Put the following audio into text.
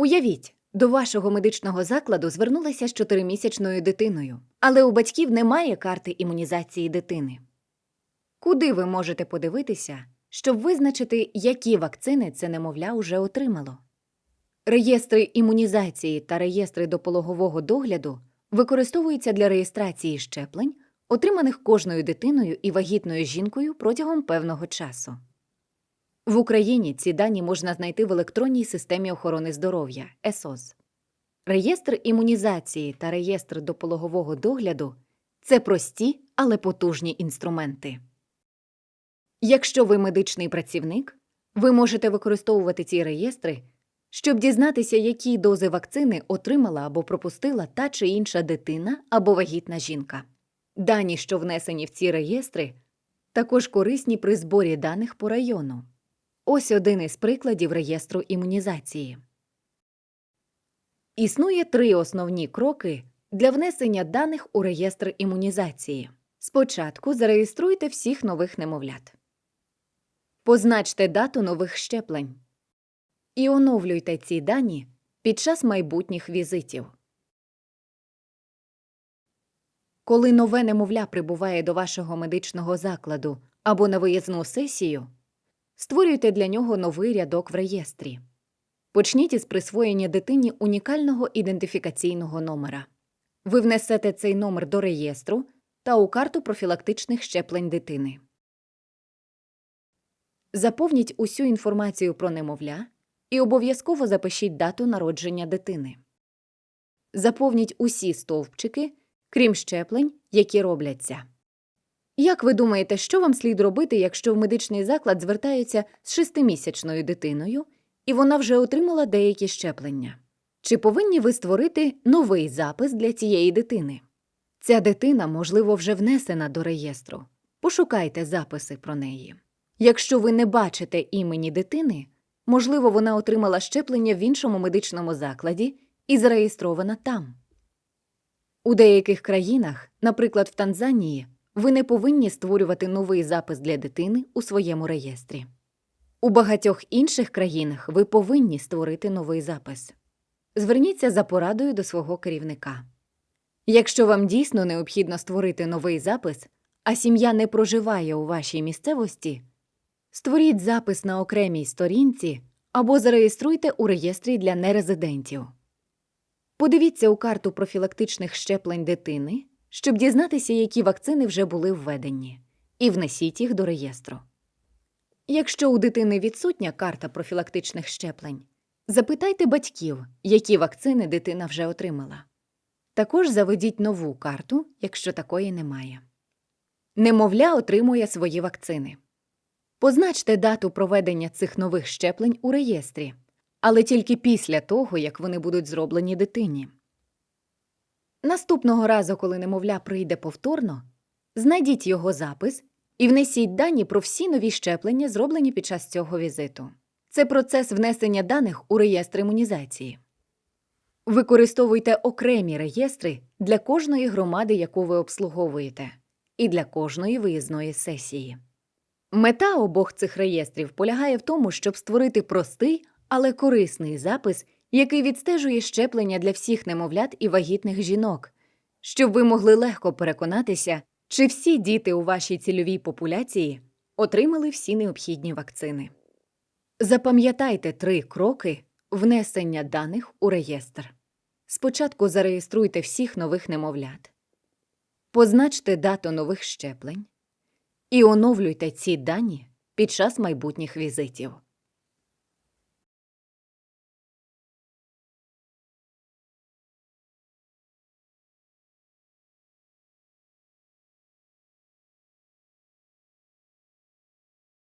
Уявіть, до вашого медичного закладу звернулися з чотиримісячною дитиною, але у батьків немає карти імунізації дитини. Куди ви можете подивитися, щоб визначити, які вакцини це немовля уже отримало? Реєстри імунізації та реєстри допологового догляду використовуються для реєстрації щеплень, отриманих кожною дитиною і вагітною жінкою протягом певного часу. В Україні ці дані можна знайти в електронній системі охорони здоров'я ЕСОЗ. Реєстр імунізації та реєстр допологового догляду це прості, але потужні інструменти. Якщо ви медичний працівник, ви можете використовувати ці реєстри, щоб дізнатися, які дози вакцини отримала або пропустила та чи інша дитина або вагітна жінка. Дані, що внесені в ці реєстри, також корисні при зборі даних по району. Ось один із прикладів реєстру імунізації. Існує три основні кроки для внесення даних у реєстр імунізації. Спочатку зареєструйте всіх нових немовлят. Позначте дату нових щеплень і оновлюйте ці дані під час майбутніх візитів. Коли нове немовля прибуває до вашого медичного закладу або на виїзну сесію, створюйте для нього новий рядок в реєстрі. Почніть із присвоєння дитині унікального ідентифікаційного номера. Ви внесете цей номер до реєстру та у карту профілактичних щеплень дитини. Заповніть усю інформацію про немовля і обов'язково запишіть дату народження дитини. Заповніть усі стовпчики, крім щеплень, які робляться. Як ви думаєте, що вам слід робити, якщо в медичний заклад звертаються з шестимісячною дитиною і вона вже отримала деякі щеплення? Чи повинні ви створити новий запис для цієї дитини? Ця дитина, можливо, вже внесена до реєстру. Пошукайте записи про неї. Якщо ви не бачите імені дитини, можливо, вона отримала щеплення в іншому медичному закладі і зареєстрована там. У деяких країнах, наприклад, в Танзанії, ви не повинні створювати новий запис для дитини у своєму реєстрі. У багатьох інших країнах ви повинні створити новий запис. Зверніться за порадою до свого керівника. Якщо вам дійсно необхідно створити новий запис, а сім'я не проживає у вашій місцевості, створіть запис на окремій сторінці або зареєструйте у реєстрі для нерезидентів. Подивіться у карту профілактичних щеплень дитини, щоб дізнатися, які вакцини вже були введені, і внесіть їх до реєстру. Якщо у дитини відсутня карта профілактичних щеплень, запитайте батьків, які вакцини дитина вже отримала. Також заведіть нову карту, якщо такої немає. Немовля отримує свої вакцини. Позначте дату проведення цих нових щеплень у реєстрі, але тільки після того, як вони будуть зроблені дитині. Наступного разу, коли немовля прийде повторно, знайдіть його запис і внесіть дані про всі нові щеплення, зроблені під час цього візиту. Це процес внесення даних у реєстр імунізації. Використовуйте окремі реєстри для кожної громади, яку ви обслуговуєте, і для кожної виїзної сесії. Мета обох цих реєстрів полягає в тому, щоб створити простий, але корисний запис, який відстежує щеплення для всіх немовлят і вагітних жінок, щоб ви могли легко переконатися, чи всі діти у вашій цільовій популяції отримали всі необхідні вакцини. Запам'ятайте три кроки внесення даних у реєстр. Спочатку зареєструйте всіх нових немовлят, позначте дату нових щеплень і оновлюйте ці дані під час майбутніх візитів.